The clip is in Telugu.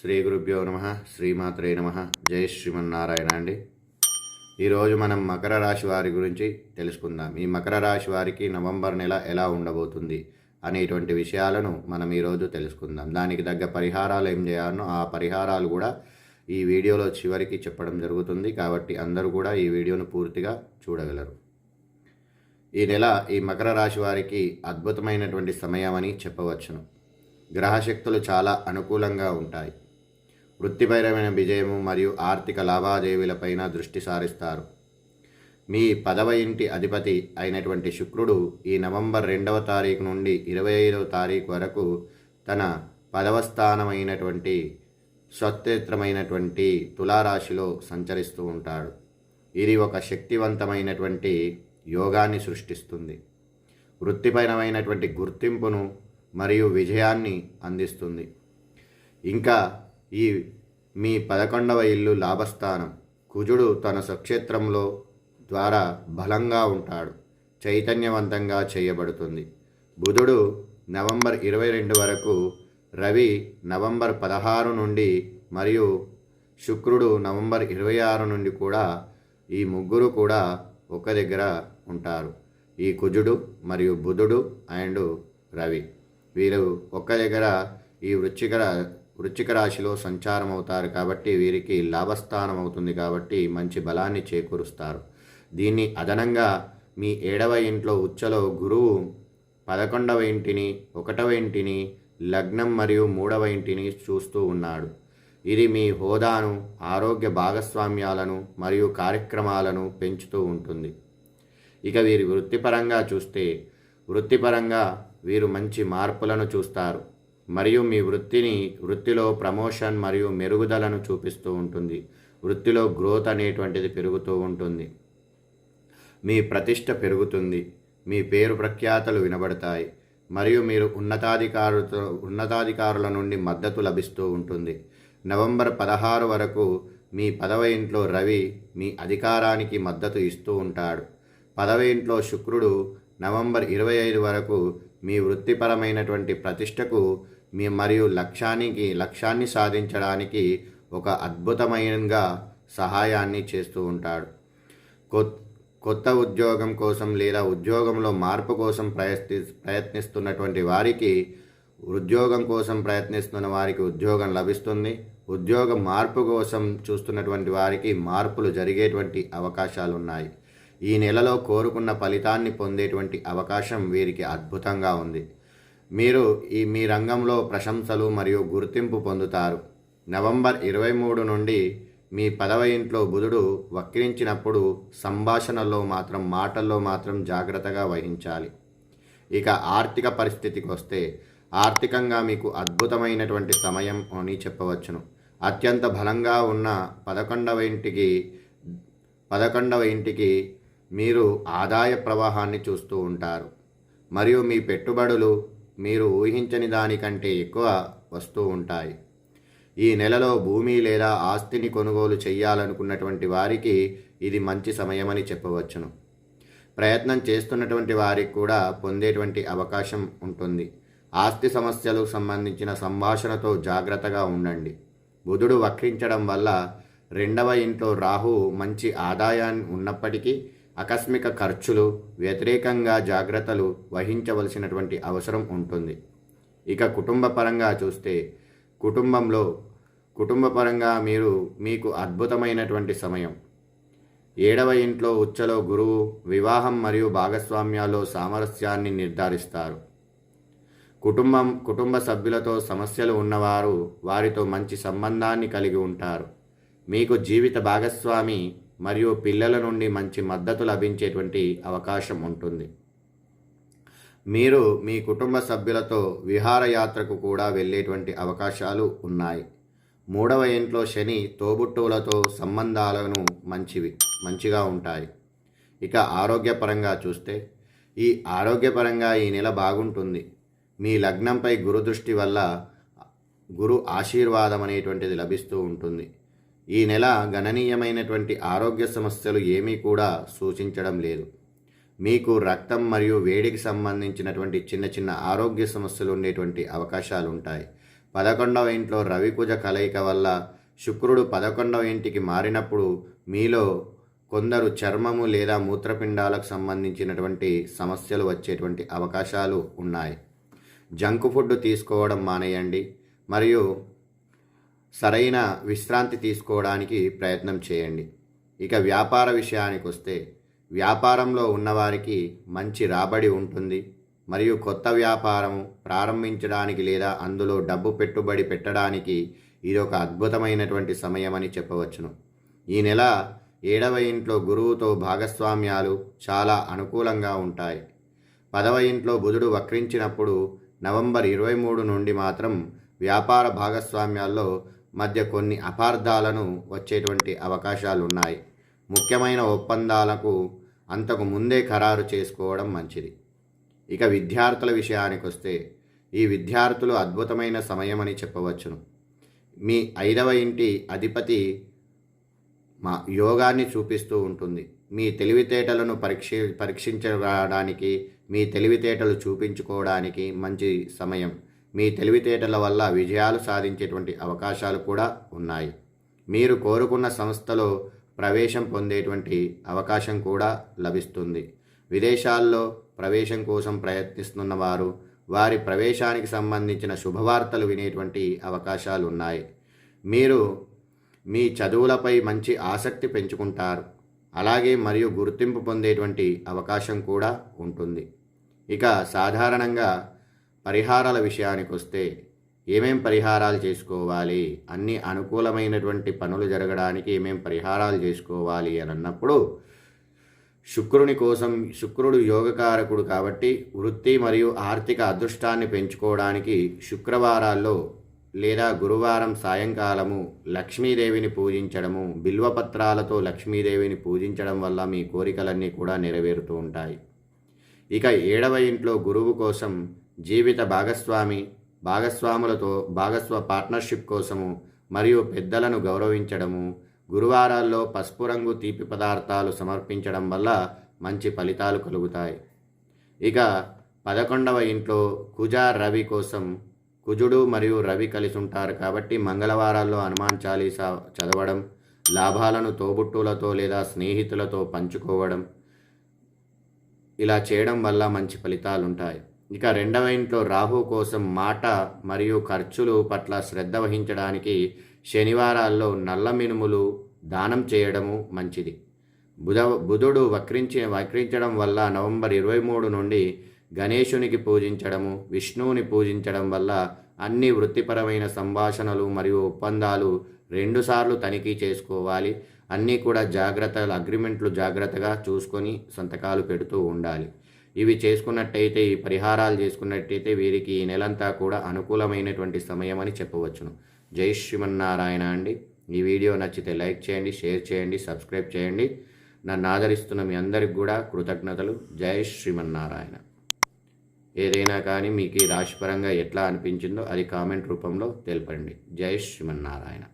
శ్రీ గురుభ్యో నమ శ్రీమాత్రే నమ జై శ్రీమన్నారాయణ అండి ఈరోజు మనం మకర రాశి వారి గురించి తెలుసుకుందాం. ఈ మకర రాశి వారికి నవంబర్ నెల ఎలా ఉండబోతుంది అనేటువంటి విషయాలను మనం ఈరోజు తెలుసుకుందాం. దానికి తగ్గ పరిహారాలు ఏం చేయాలనో ఆ పరిహారాలు కూడా ఈ వీడియోలో చివరికి చెప్పడం జరుగుతుంది. కాబట్టి అందరూ కూడా ఈ వీడియోను పూర్తిగా చూడగలరు. ఈ నెల ఈ మకర రాశి వారికి అద్భుతమైనటువంటి సమయం అని చెప్పవచ్చును. గ్రహశక్తులు చాలా అనుకూలంగా ఉంటాయి. వృత్తిపరమైన విజయము మరియు ఆర్థిక లావాదేవీలపైన దృష్టి సారిస్తారు. మీ పదవ ఇంటి అధిపతి అయినటువంటి శుక్రుడు ఈ నవంబర్ రెండవ తారీఖు నుండి ఇరవై ఐదవ తారీఖు వరకు తన పదవ స్థానమైనటువంటి స్వతంత్రమైనటువంటి తులారాశిలో సంచరిస్తూ ఉంటాడు. ఇది ఒక శక్తివంతమైనటువంటి యోగాన్ని సృష్టిస్తుంది. వృత్తిపరమైనటువంటి గుర్తింపును మరియు విజయాన్ని అందిస్తుంది. ఇంకా ఈ మీ పదకొండవ ఇల్లు లాభస్థానం. కుజుడు తన స్వక్షేత్రంలో ద్వారా బలంగా ఉంటాడు. చైతన్యవంతంగా చేయబడుతుంది. బుధుడు నవంబర్ ఇరవై రెండు వరకు రవి నవంబర్ పదహారు నుండి మరియు శుక్రుడు నవంబర్ ఇరవై ఆరు నుండి కూడా ఈ ముగ్గురు కూడా ఒక దగ్గర ఉంటారు. ఈ కుజుడు మరియు బుధుడు అండ్ రవి. వీరు ఒక్క దగ్గర ఈ వృచ్చిక వృచ్చిక రాశిలో సంచారం అవుతారు కాబట్టి వీరికి లాభస్థానం అవుతుంది కాబట్టి మంచి బలాన్ని చేకూరుస్తారు. దీన్ని అదనంగా మీ ఏడవ ఇంట్లో ఉచ్చలో గురువు పదకొండవ ఇంటిని ఒకటవ ఇంటిని లగ్నం మరియు మూడవ ఇంటిని చూస్తూ ఉన్నాడు. ఇది మీ హోదాను ఆరోగ్య భాగస్వామ్యాలను మరియు కార్యక్రమాలను పెంచుతూ ఉంటుంది. ఇక వీరి వృత్తిపరంగా చూస్తే వృత్తిపరంగా వీరు మంచి మార్పులను చూస్తారు. మరియు మీ వృత్తిని వృత్తిలో ప్రమోషన్ మరియు మెరుగుదలను చూపిస్తూ ఉంటుంది. వృత్తిలో గ్రోత్ అనేటువంటిది పెరుగుతూ ఉంటుంది. మీ ప్రతిష్ట పెరుగుతుంది. మీ పేరు ప్రఖ్యాతలు వినబడతాయి. మరియు మీరు ఉన్నతాధికారులతో ఉన్నతాధికారుల నుండి మద్దతు లభిస్తూ ఉంటుంది. నవంబర్ పదహారు వరకు మీ పదవ ఇంట్లో రవి మీ అధికారానికి మద్దతు ఇస్తూ ఉంటాడు. పదవ ఇంట్లో శుక్రుడు నవంబర్ ఇరవై ఐదు వరకు మీ వృత్తిపరమైనటువంటి ప్రతిష్టకు మీ మరియు లక్ష్యానికి లక్ష్యాన్ని సాధించడానికి ఒక అద్భుతమైనగా సహాయాన్ని చేస్తూ ఉంటాడు. కొత్త ఉద్యోగం కోసం లేదా ఉద్యోగంలో మార్పు కోసం ప్రయత్ని ప్రయత్నిస్తున్నటువంటి వారికి ఉద్యోగం కోసం ప్రయత్నిస్తున్న వారికి ఉద్యోగం లభిస్తుంది. ఉద్యోగ మార్పు కోసం చూస్తున్నటువంటి వారికి మార్పులు జరిగేటువంటి అవకాశాలు ఉన్నాయి ఈ నెలలో కోరుకున్న ఫలితాన్ని పొందేటువంటి అవకాశం వీరికి అద్భుతంగా ఉంది. మీరు ఈ మీ రంగంలో ప్రశంసలు మరియు గుర్తింపు పొందుతారు. నవంబర్ ఇరవై మూడు నుండి మీ పదవ ఇంట్లో బుధుడు వక్రించినప్పుడు సంభాషణలో మాత్రం మాటల్లో మాత్రం జాగ్రత్తగా వహించాలి. ఇక ఆర్థిక పరిస్థితికి వస్తే ఆర్థికంగా మీకు అద్భుతమైనటువంటి సమయం అని చెప్పవచ్చును. అత్యంత బలంగా ఉన్న పదకొండవ ఇంటికి పదకొండవ ఇంటికి మీరు ఆదాయ ప్రవాహాన్ని చూస్తూ ఉంటారు. మరియు మీ పెట్టుబడులు మీరు ఊహించని దానికంటే ఎక్కువ వస్తూ ఉంటాయి. ఈ నెలలో భూమి లేదా ఆస్తిని కొనుగోలు చేయాలనుకున్నటువంటి వారికి ఇది మంచి సమయమని చెప్పవచ్చును. ప్రయత్నం చేస్తున్నటువంటి వారికి కూడా పొందేటువంటి అవకాశం ఉంటుంది. ఆస్తి సమస్యలకు సంబంధించిన సంభాషణతో జాగ్రత్తగా ఉండండి. బుధుడు వక్రించడం వల్ల రెండవ ఇంట్లో రాహు మంచి ఆదాయాన్ని ఉన్నప్పటికీ ఆకస్మిక ఖర్చులు వ్యతిరేకంగా జాగ్రత్తలు వహించవలసినటువంటి అవసరం ఉంటుంది. ఇక కుటుంబ పరంగా చూస్తే కుటుంబంలో కుటుంబ పరంగా మీరు మీకు అద్భుతమైనటువంటి సమయం. ఏడవ ఇంట్లో ఉచ్చలో గురువు వివాహం మరియు భాగస్వామ్యాల్లో సామరస్యాన్ని నిర్ధారిస్తారు. కుటుంబం కుటుంబ సభ్యులతో సమస్యలు ఉన్నవారు వారితో మంచి సంబంధాన్ని కలిగి ఉంటారు. మీకు జీవిత భాగస్వామి మరియు పిల్లల నుండి మంచి మద్దతు లభించేటువంటి అవకాశం ఉంటుంది. మీరు మీ కుటుంబ సభ్యులతో విహారయాత్రకు కూడా వెళ్ళేటువంటి అవకాశాలు ఉన్నాయి. మూడవ ఇంట్లో శని తోబుట్టువులతో సంబంధాలను మంచివి మంచిగా ఉంటాయి. ఇక ఆరోగ్యపరంగా చూస్తే ఈ ఆరోగ్యపరంగా ఈ నెల బాగుంటుంది. మీ లగ్నంపై గురుదృష్టి వల్ల గురు ఆశీర్వాదం అనేటువంటిది లభిస్తూ ఉంటుంది. ఈ నెల గణనీయమైనటువంటి ఆరోగ్య సమస్యలు ఏమీ కూడా సూచించడం లేదు. మీకు రక్తం మరియు వేడికి సంబంధించినటువంటి చిన్న చిన్న ఆరోగ్య సమస్యలు ఉండేటువంటి అవకాశాలు ఉంటాయి పదకొండవ ఇంట్లో రవికుజ కలయిక వల్ల శుక్రుడు పదకొండవ ఇంటికి మారినప్పుడు మీలో కొందరు చర్మము లేదా మూత్రపిండాలకు సంబంధించినటువంటి సమస్యలు వచ్చేటువంటి అవకాశాలు ఉన్నాయి. జంక్ ఫుడ్ తీసుకోవడం మానేయండి. మరియు సరైన విశ్రాంతి తీసుకోవడానికి ప్రయత్నం చేయండి. ఇక వ్యాపార విషయానికి వస్తే వ్యాపారంలో ఉన్నవారికి మంచి రాబడి ఉంటుంది. మరియు కొత్త వ్యాపారం ప్రారంభించడానికి లేదా అందులో డబ్బు పెట్టుబడి పెట్టడానికి ఇది ఒక అద్భుతమైనటువంటి సమయం అని చెప్పవచ్చును. ఈ నెల ఏడవ ఇంట్లో గురువుతో భాగస్వామ్యాలు చాలా అనుకూలంగా ఉంటాయి. పదవ ఇంట్లో బుధుడు వక్రించినప్పుడు నవంబర్ ఇరవై మూడు నుండి మాత్రం వ్యాపార భాగస్వామ్యాల్లో మధ్య కొన్ని అపార్థాలను వచ్చేటువంటి అవకాశాలు ఉన్నాయి ముఖ్యమైన ఒప్పందాలకు అంతకు ముందే ఖరారు చేసుకోవడం మంచిది. ఇక విద్యార్థుల విషయానికి వస్తే ఈ విద్యార్థులు అద్భుతమైన సమయం అని చెప్పవచ్చును. మీ ఐదవ ఇంటి అధిపతి మా యోగాన్ని చూపిస్తూ ఉంటుంది. మీ తెలివితేటలను పరీక్ష పరీక్షించడానికి మీ తెలివితేటలు చూపించుకోవడానికి మంచి సమయం. మీ తెలివితేటల వల్ల విజయాలు సాధించేటువంటి అవకాశాలు కూడా ఉన్నాయి. మీరు కోరుకున్న సంస్థలో ప్రవేశం పొందేటువంటి అవకాశం కూడా లభిస్తుంది. విదేశాల్లో ప్రవేశం కోసం ప్రయత్నిస్తున్న వారు వారి ప్రవేశానికి సంబంధించిన శుభవార్తలు వినేటువంటి అవకాశాలు ఉన్నాయి. మీరు మీ చదువులపై మంచి ఆసక్తి పెంచుకుంటారు. అలాగే మరియు గుర్తింపు పొందేటువంటి అవకాశం కూడా ఉంటుంది. ఇక సాధారణంగా పరిహారాల విషయానికి వస్తే ఏమేం పరిహారాలు చేసుకోవాలి? అన్ని అనుకూలమైనటువంటి పనులు జరగడానికి ఏమేం పరిహారాలు చేసుకోవాలి అని అన్నప్పుడు శుక్రుని కోసం శుక్రుడు యోగకారకుడు కాబట్టి వృత్తి మరియు ఆర్థిక అదృష్టాన్ని పెంచుకోవడానికి శుక్రవారాల్లో లేదా గురువారం సాయంకాలము లక్ష్మీదేవిని పూజించడము బిల్వపత్రాలతో లక్ష్మీదేవిని పూజించడం వల్ల మీ కోరికలన్నీ కూడా నెరవేరుతూ ఉంటాయి. ఇక ఏడవ ఇంట్లో గురువు కోసం జీవిత భాగస్వామి భాగస్వాములతో భాగస్వ పార్ట్నర్షిప్ కోసము మరియు పెద్దలను గౌరవించడము గురువారాల్లో పసుపు రంగు తీపి పదార్థాలు సమర్పించడం వల్ల మంచి ఫలితాలు కలుగుతాయి. ఇక పదకొండవ ఇంట్లో కుజ రవి కోసం కుజుడు మరియు రవి కలిసి ఉంటారు కాబట్టి మంగళవారాల్లో హనుమాన్ చాలీసా చదవడం లాభాలను తోబుట్టులతో లేదా స్నేహితులతో పంచుకోవడం ఇలా చేయడం వల్ల మంచి ఫలితాలు ఉంటాయి ఇక రెండవ ఇంట్లో రాహు కోసం మాట మరియు ఖర్చులు పట్ల శ్రద్ధ వహించడానికి శనివారాల్లో నల్ల మినుములు దానం చేయడము మంచిది. బుధ బుధుడు వక్రించి వక్రించడం వల్ల నవంబర్ ఇరవై మూడు నుండి గణేశునికి పూజించడము విష్ణువుని పూజించడం వల్ల అన్ని వృత్తిపరమైన సంభాషణలు మరియు ఒప్పందాలు రెండుసార్లు తనిఖీ చేసుకోవాలి. అన్నీ కూడా జాగ్రత్తలు అగ్రిమెంట్లు జాగ్రత్తగా చూసుకొని సంతకాలు పెడుతూ ఉండాలి. ఇవి చేసుకున్నట్టయితే ఈ పరిహారాలు చేసుకున్నట్టయితే వీరికి ఈ నెలంతా కూడా అనుకూలమైనటువంటి సమయం అని చెప్పవచ్చును. జై శ్రీమన్నారాయణ అండి. ఈ వీడియో నచ్చితే లైక్ చేయండి షేర్ చేయండి సబ్స్క్రైబ్ చేయండి. నన్ను ఆదరిస్తున్న మీ అందరికి కూడా కృతజ్ఞతలు. జై శ్రీమన్నారాయణ. ఏదైనా కానీ మీకు రాశిపరంగా ఎట్లా అనిపించిందో అది కామెంట్ రూపంలో తెలపండి. జై శ్రీమన్నారాయణ.